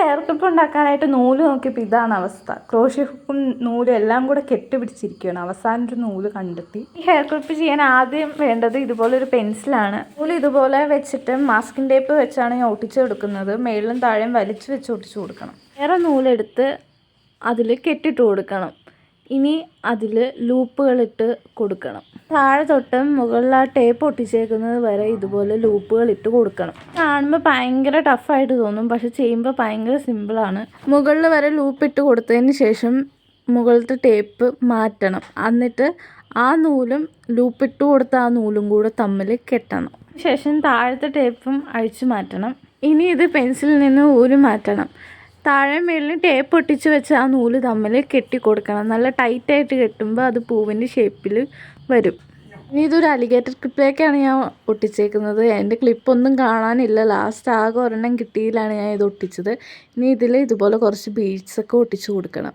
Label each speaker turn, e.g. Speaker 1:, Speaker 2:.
Speaker 1: Hair clip ഉണ്ടാക്കാനായിട്ട് നൂൽ നോക്കിയപ്പോൾ ഇതാണ് അവസ്ഥ. ക്രോഷ്യ ഹുക്കും നൂലും എല്ലാം കൂടെ കെട്ടിപ്പിടിച്ചിരിക്കുകയാണ്. അവസാനം ഒരു നൂൽ കണ്ടെത്തി. ഈ ഹെയർ ക്ലിപ്പ് ചെയ്യാൻ ആദ്യം വേണ്ടത് ഇതുപോലെ ഒരു പെൻസിലാണ് നൂൽ ഇതുപോലെ വെച്ചിട്ട് മാസ്കിൻ ടേപ്പ് വെച്ചാണ് ഞാൻ ഒട്ടിച്ചു കൊടുക്കുന്നത്. മേളിലും താഴെയും വലിച്ചു വെച്ച് ഒട്ടിച്ചു കൊടുക്കണം. വേറെ നൂലെടുത്ത് അതിൽ കെട്ടിട്ട് കൊടുക്കണം. ഇനി അതിൽ ലൂപ്പുകളിട്ട് കൊടുക്കണം. താഴെ തൊട്ട് മുകളിൽ ആ ടേപ്പ് ഒട്ടിച്ചേക്കുന്നത് വരെ ഇതുപോലെ ലൂപ്പുകൾ ഇട്ട് കൊടുക്കണം. കാണുമ്പോൾ ഭയങ്കര ടഫായിട്ട് തോന്നും. പക്ഷെ ചെയ്യുമ്പോൾ ഭയങ്കര സിമ്പിളാണ് മുകളിൽ വരെ ലൂപ്പ് ഇട്ട് കൊടുത്തതിന് ശേഷം മുകളിലത്തെ ടേപ്പ് മാറ്റണം. എന്നിട്ട് ആ നൂലും ലൂപ്പ് ഇട്ട് കൊടുത്ത ആ നൂലും കൂടെ തമ്മിൽ കെട്ടണം. ശേഷം താഴത്തെ ടേപ്പും അഴിച്ചു മാറ്റണം. ഇനി ഇത് പെൻസിലിൽ നിന്ന് ഊരി മാറ്റണം. താഴെ മേളിൽ ടേപ്പ് ഒട്ടിച്ച് വെച്ച് ആ നൂൽ തമ്മിൽ കെട്ടി കൊടുക്കണം. നല്ല ടൈറ്റായിട്ട് കെട്ടുമ്പോൾ അത് പൂവിന്റെ ഷേപ്പിൽ വരും. ഇനി ഇതൊരു അലിഗേറ്റർ ക്ലിപ്പിലേക്കാണ് ഞാൻ ഒട്ടിച്ചേക്കുന്നത്. എന്റെ ക്ലിപ്പൊന്നും കാണാനില്ല. ലാസ്റ്റ് ആകെ ഒരെണ്ണം കിട്ടിയിലാണ് ഞാൻ ഇത് ഒട്ടിച്ചത്. ഇനി ഇതിൽ ഇതുപോലെ കുറച്ച് ബീഡ്സൊക്കെ ഒട്ടിച്ച് കൊടുക്കണം.